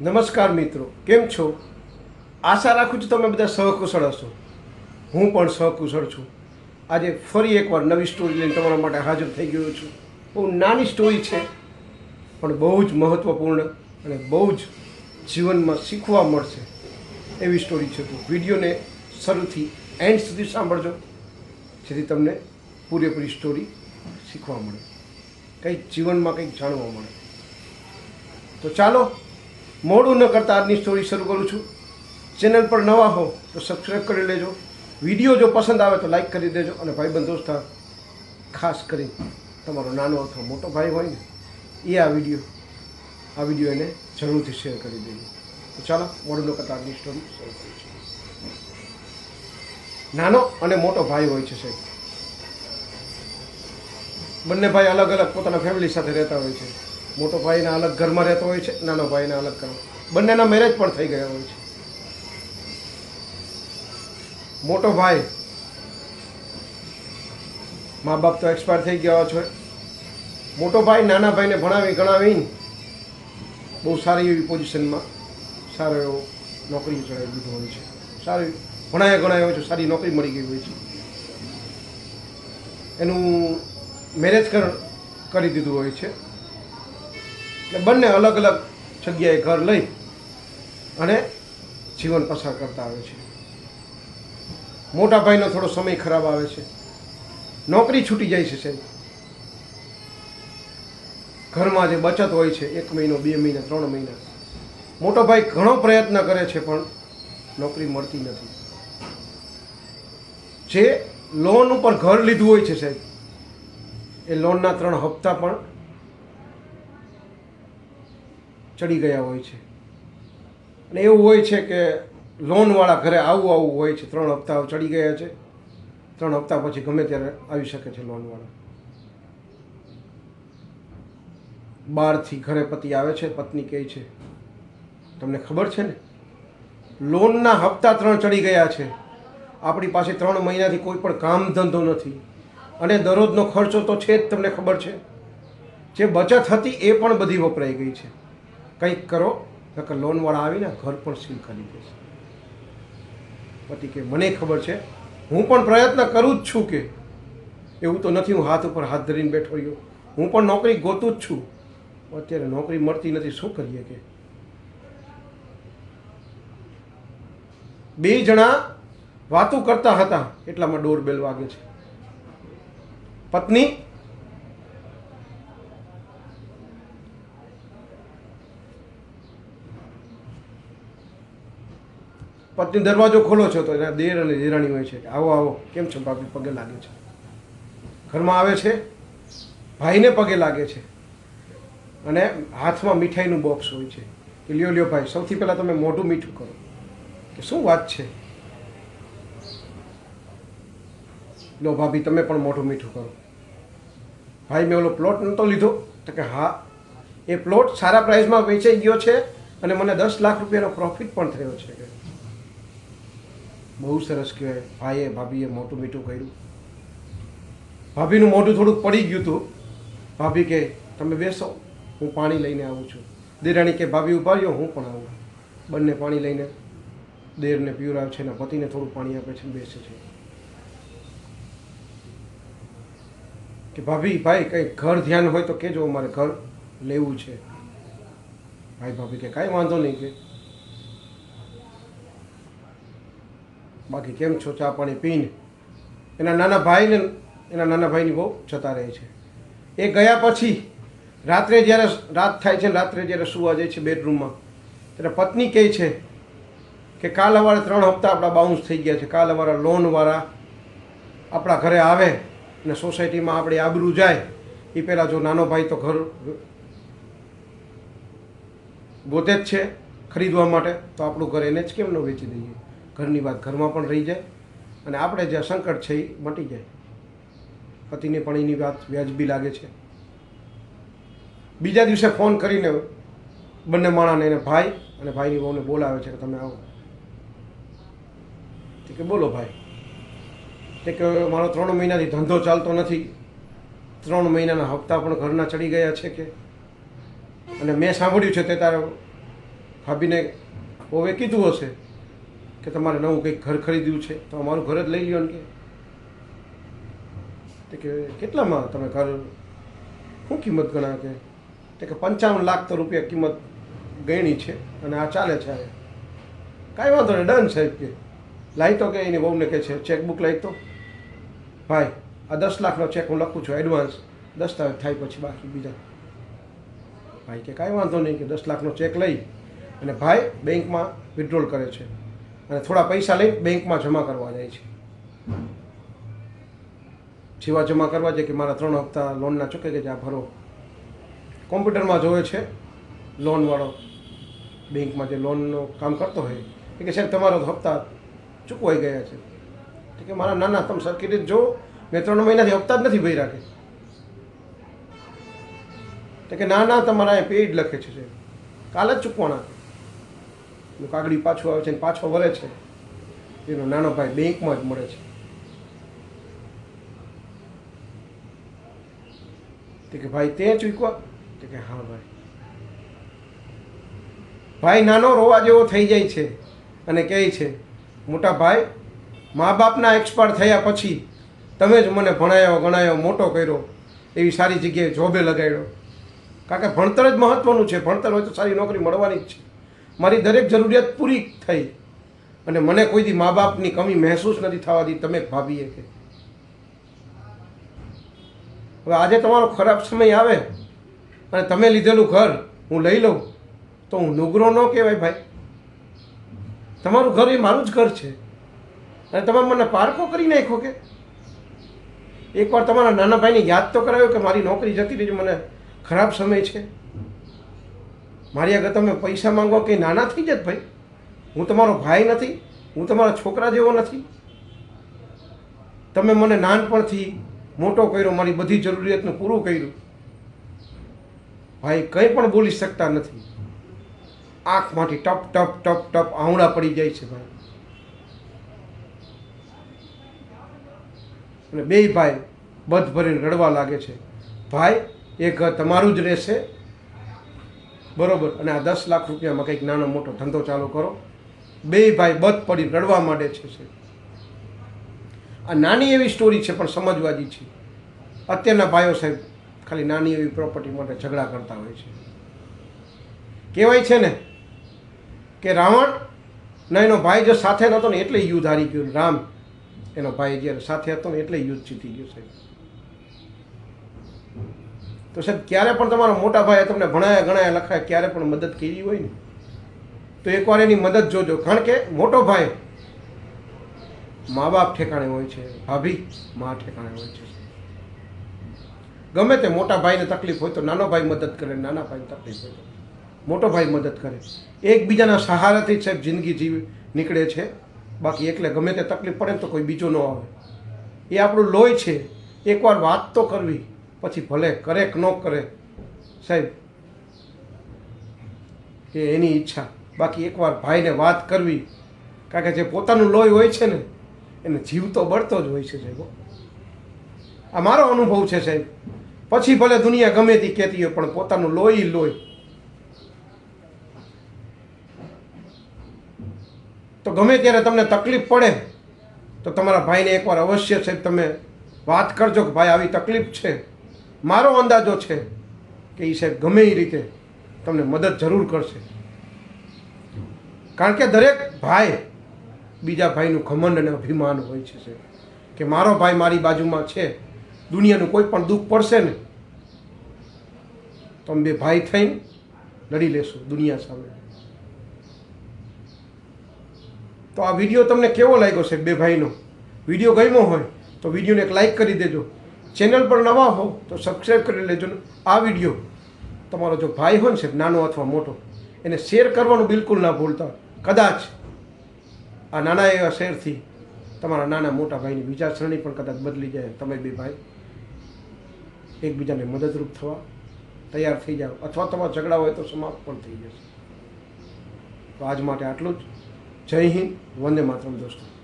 નમસ્કાર મિત્રો, કેમ છો? આશા રાખું છું તમે બધા સહકુશળ હશો. હું પણ સહકુશળ છું. આજે ફરી એકવાર નવી સ્ટોરી લઈને તમારા માટે હાજર થઈ ગયો છું. બહુ નાની સ્ટોરી છે, પણ બહુ જ મહત્ત્વપૂર્ણ અને બહુ જ જીવનમાં શીખવા મળશે એવી સ્ટોરી છે તો વિડીયોને શરૂથી એન્ડ સુધી સાંભળજો, જેથી તમને પૂરેપૂરી સ્ટોરી શીખવા મળે. કંઈક જીવનમાં કંઈક જાણવા મળે. તો ચાલો મોડું ન કરતાં આજની સ્ટોરી શરૂ કરું છું. ચેનલ પર નવા હો તો સબસ્ક્રાઈબ કરી લેજો. વીડિયો જો પસંદ આવે તો લાઈક કરી દેજો અને ભાઈબંધ દોસ્તા ખાસ કરી તમારો નાનો અથવા મોટો ભાઈ હોય ને, એ આ વીડિયો આ વીડિયો એને જરૂરથી શેર કરી દેજો. તો ચાલો, મોડું ન કરતાં આજની સ્ટોરી શરૂ કરું છું નાનો અને મોટો ભાઈ હોય છે સાહેબ. બંને ભાઈ અલગ અલગ પોતાના ફેમિલી સાથે રહેતા હોય છે. મોટો ભાઈના અલગ ઘરમાં રહેતો હોય છે, નાનો ભાઈના અલગ ઘરમાં બંનેના મેરેજ પણ થઈ ગયા હોય છે. મોટો ભાઈ મા બાપ તો એક્સપાયર થઈ ગયા છે. મોટો ભાઈ નાના ભાઈને ભણાવી, ગણાવીને બહુ સારી એવી પોઝિશનમાં સારો એવો નોકરી ચડાવી દીધો હોય છે. સારી ભણાયા ગણાયો હોય છે, સારી નોકરી મળી ગઈ હોય છે. એનું મેરેજ કર, કરી દીધું હોય છે. એટલે બંને અલગ અલગ જગ્યાએ ઘર લઈ અને જીવન પસાર કરતા આવે છે. મોટા ભાઈનો થોડો સમય ખરાબ આવે છે. નોકરી છૂટી જાય છે સાહેબ. ઘરમાં જે બચત હોય છે, એક મહિનો, બે મહિના, ત્રણ મહિના. મોટો ભાઈ ઘણો પ્રયત્ન કરે છે, પણ નોકરી મળતી નથી. જે લોન ઉપર ઘર લીધું હોય છે સાહેબ, એ લોનના ત્રણ હપ્તા પણ ચડી ગયા હોય છે. અને એવું હોય છે કે લોનવાળા ઘરે આવું આવું હોય છે, ત્રણ હપ્તા ચડી ગયા છે, ત્રણ હપ્તા પછી ગમે ત્યારે આવી શકે છે લોનવાળા. બહારથી ઘરે પતિ આવે છે, પત્ની કહે છે, તમને ખબર છે ને? લોનના હપ્તા ત્રણ ચડી ગયા છે. આપણી પાસે ત્રણ મહિનાથી કોઈ પણ કામ ધંધો નથી. અને દરરોજનો ખર્ચો તો છે જ, તમને ખબર છે. જે બચત હતી એ પણ બધી વપરાઈ ગઈ છે. કંઈક કરો, નકર લોનવાળા આવીને ઘર પણ સીલ કરી દેશે. પતિ કે, મને ખબર છે, હું પણ પ્રયત્ન કરું જ છું કે. એવું તો નથી, હું હાથ ઉપર હાથ ધરીને બેઠો રહ્યો. હું પણ નોકરી ગોતું જ છું. અત્યારે નોકરી મળતી નથી, શું કરીએ કે? બે જણા વાતો કરતા હતા, એટલામાં ડોર બેલ વાગે છે. પત્ની પત્ની દરવાજો ખોલો છો તો એના દેર અને દેરાણી હોય છે. આવો આવો. કેમ છો? ભાભી પગે લાગે છે. ઘરમાં આવે છે. ભાઈને પગે લાગે છે. અને હાથમાં મીઠાઈનું બોક્સ હોય છે. કે લ્યો લ્યો ભાઈ, સૌથી પહેલાં તમે મોઢું મીઠું કરો. કે શું વાત છે? લો ભાભી, તમે પણ મોઢું મીઠું કરો. ભાઈ, મેં ઓલો પ્લોટ નહોતો લીધો. તો કે હા, એ પ્લોટ સારા પ્રાઇસમાં વેચાઈ ગયો છે અને મને દસ લાખ રૂપિયાનો પ્રોફિટ પણ થયો છે. કે બહુ સરસ કહેવાય. ભાઈએ ભાભીએ મોટું મીઠું કર્યું. ભાભીનું મોઢું થોડુંક પડી ગયું હતું. ભાભી કે, તમે બેસો, હું પાણી લઈને આવું છું. દેરાણી કે, ભાભી, ઊભા રહ્યો, હું પણ આવું. બંને પાણી લઈને દેરને પીવરાવે છે અને પતિને થોડું પાણી આપે છે બેસે છે. કે, ભાભી, ભાઈ, કંઈ ઘર ધ્યાન હોય તો કહેજો, અમારે ઘર લેવું છે. ભાઈ, ભાભી કે, કાંઈ વાંધો નહીં કે. બાકી કેમ છો? ચા પાણી પીને? એના નાના ભાઈને, એના નાના ભાઈની બહુ જતા રહે છે. એ ગયા પછી રાત્રે જ્યારે રાત થાય છે રાત્રે જ્યારે સુવા જાય છે બેડરૂમમાં, ત્યારે પત્ની કહે છે કે કાલ અમારે ત્રણ હપ્તા આપણા બાઉન્સ થઈ ગયા છે. કાલ અમારા લોનવાળા આપણા ઘરે આવે અને સોસાયટીમાં આપણી આબરૂ જાય. એ પહેલાં જો નાનો ભાઈ તો ઘર ગોતે જ છે ખરીદવા માટે, તો આપણું ઘર એને જ કેમ ન વેચી દઈએ? ઘરની વાત ઘરમાં પણ રહી જાય અને આપણે જે સંકટ છે એ મટી જાય. પતિને પણ એની વાત વ્યાજબી લાગે છે. બીજા દિવસે ફોન કરીને બંને માણાને એને ભાઈ અને ભાઈની બહુને બોલાવે છે કે તમે આવો. કે બોલો ભાઈ. તે કે મારો ત્રણ મહિનાથી ધંધો ચાલતો નથી. ત્રણ મહિનાના હપ્તા પણ ઘરના ચડી ગયા છે કે. અને મેં સાંભળ્યું છે તે તારે ભાભીને હવે કીધું હશે. કે તમારે નવું કંઈક ઘર ખરીદ્યું છે, તો અમારું ઘર જ લઈ લ્યો ને કે. કેટલામાં તમે ઘર? શું કિંમત ગણા કે, તે કે પંચાવન લાખ તો રૂપિયા કિંમત ગણી છે અને આ ચાલે છે કાંઈ વાંધો નહીં, ડન સાહેબ કે. લાવી તો કે એની બહુને કહે છે, ચેકબુક લાવી તો. ભાઈ, આ દસ લાખનો ચેક હું લખું છું એડવાન્સ, દસ્તાવેજ થાય પછી બાકી બીજા. ભાઈ કે કાંઈ વાંધો નહીં કે દસ લાખનો ચેક લઈ અને ભાઈ બેંકમાં વિથડ્રોલ કરે છે. અને થોડા પૈસા લઈ બેંકમાં જમા કરવા જાય છે. જેવા જમા કરવા જાય કે મારા ત્રણ હપ્તા લોનના ચૂકે કે આ ભરો. કોમ્પ્યુટરમાં જોવે છે, લોનવાળો બેંકમાં જે લોનનું કામ કરતો હોય, એ કે સાહેબ તમારો હપ્તા ચૂકવાઈ ગયા છે. કે મારા નાના તમે સરખી રીતે જો, મેં ત્રણ મહિનાથી હપ્તા જ નથી ભર્યા તો કે ના ના તમારા પેઇડ લખે છે કાલે જ ચૂકવાના કાગડી પાછું આવે છે અને પાછો વરે છે. એનો નાનો ભાઈ બેંકમાં જ મળે છે. તે કે ભાઈ તે ચૂકવા તે કે હા ભાઈ. ભાઈ નાનો રોવા જેવો થઈ જાય છે અને કહે છે, મોટા ભાઈ મા બાપના એક્સપાયર થયા પછી તમે જ મને ભણાયો, ગણાયો, મોટો કર્યો, એવી સારી જગ્યાએ જોબે લગાડ્યો. કારણ કે ભણતર જ મહત્ત્વનું છે. ભણતર હોય તો સારી નોકરી મળવાની જ છે. મારી દરેક જરૂરિયાત પૂરી થઈ. અને મને કોઈ દી મા બાપની કમી મહેસૂસ નથી થવા દી તમે ભાભીએ કે. હવે આજે તમારો ખરાબ સમય આવે અને તમે લીધેલું ઘર હું લઈ લઉં, તો હું નુગરો ન કહેવાય ભાઈ. તમારું ઘર એ મારું જ ઘર છે. અને તમે મને પારખો કરી નાખો કે? એકવાર તમારા નાના ભાઈને યાદ તો કરાવ્યો કે મારી નોકરી જતી રહી, મને ખરાબ સમય છે. મારી આગળ તમે પૈસા માંગો કે નાના થઈ જત ભાઈ. હું તમારો ભાઈ નથી, હું તમારા છોકરા જેવો નથી. તમે મને નાનપણથી મોટો કર્યો, મારી બધી જરૂરિયાતનું પૂરું કર્યું. ભાઈ કંઈ પણ બોલી શકતા નથી. આંખમાંથી ટપ ટપ ટપ ટપ આંવળા પડી જાય છે ભાઈ. અને બે ભાઈ બધ ભરીને રડવા લાગે છે. ભાઈ એ ઘર તમારું જ રહેશે બરોબર. અને આ દસ લાખ રૂપિયામાં કંઈક નાનો મોટો ધંધો ચાલુ કરો. બે ભાઈ બધ પડી રડવા માંડે છે. આ નાની એવી સ્ટોરી છે, પણ સમજવાજી છે. અત્યારના ભાઈઓ સાહેબ ખાલી નાની એવી પ્રોપર્ટી માટે ઝઘડા કરતા હોય છે. કહેવાય છે ને કે રાવણ ના એનો ભાઈ જો સાથે નહોતો ને એટલે યુદ્ધ હારી ગયું. રામ એનો ભાઈ જ્યારે સાથે હતો ને એટલે યુદ્ધ જીતી ગયું સાહેબ. તો સાહેબ, ક્યારે પણ તમારા મોટા ભાઈએ તમને ભણાયા, ગણાયા, લખાય, ક્યારે પણ મદદ કરી હોય ને, તો એકવાર એની મદદ જોજો. કારણ કે મોટો ભાઈ મા બાપ ઠેકાણે હોય છે, ભાભી મા ઠેકાણે હોય છે. ગમે તે મોટા ભાઈને તકલીફ હોય તો નાનો ભાઈ મદદ કરે, નાના ભાઈને તકલીફ હોય મોટો ભાઈ મદદ કરે. એકબીજાના સહારાથી સાહેબ જિંદગી જીવી નીકળે છે. બાકી એકલે ગમે તે તકલીફ પડે તો કોઈ બીજો ન આવે. એ આપણું લોહી છે. એકવાર વાત તો કરવી. પછી ભલે કરે કે ન કરે, સાહેબ, એ એની ઈચ્છા. બાકી એકવાર ભાઈને વાત કરવી, કારણ કે જે પોતાનું લોહી હોય છે ને, એને જીવ તો બળતો જ હોય છે, સાહેબ આ મારો અનુભવ છે, સાહેબ. પછી ભલે દુનિયા ગમે તે કહેતી હોય, પણ પોતાનું લોહી લોહી. તો ગમે ત્યારે તમને તકલીફ પડે, તો તમારા ભાઈને એકવાર અવશ્ય, સાહેબ, તમે વાત કરજો કે ભાઈ, આવી તકલીફ છે. મારો અંદાજો છે કે એ સાહેબ ગમે એ રીતે તમને મદદ જરૂર કરશે. કારણ કે દરેક ભાઈ બીજા ભાઈનું ઘમંડ અને અભિમાન હોય છે સાહેબ. કે મારો ભાઈ મારી બાજુમાં છે, દુનિયાનું કોઈ પણ દુઃખ પડશે ને, તો બે ભાઈ થઈને લડી લેશું દુનિયા સામે. તો આ વીડિયો તમને કેવો લાગ્યો છે બે ભાઈનો? વીડિયો ગમ્યો હોય તો વિડીયોને એક લાઈક કરી દેજો. ચેનલ પર નવા હો તો સબસ્ક્રાઈબ કરી લેજો આ વીડિયો તમારો જો ભાઈ હોય ને સાહેબ, નાનો અથવા મોટો, એને શેર કરવાનું બિલકુલ ના ભૂલતા કદાચ આ નાના એવા શેરથી તમારા નાના મોટા ભાઈની વિચારસરણી પણ કદાચ બદલી જાય. તમે બે ભાઈ એકબીજાને મદદરૂપ થવા તૈયાર થઈ જાઓ. અથવા તમારા ઝઘડા હોય તો સમાપ્ત પણ થઈ જશે. તો આજ માટે આટલું જ. જય હિન્દ. વંદે માતરમ દોસ્તો.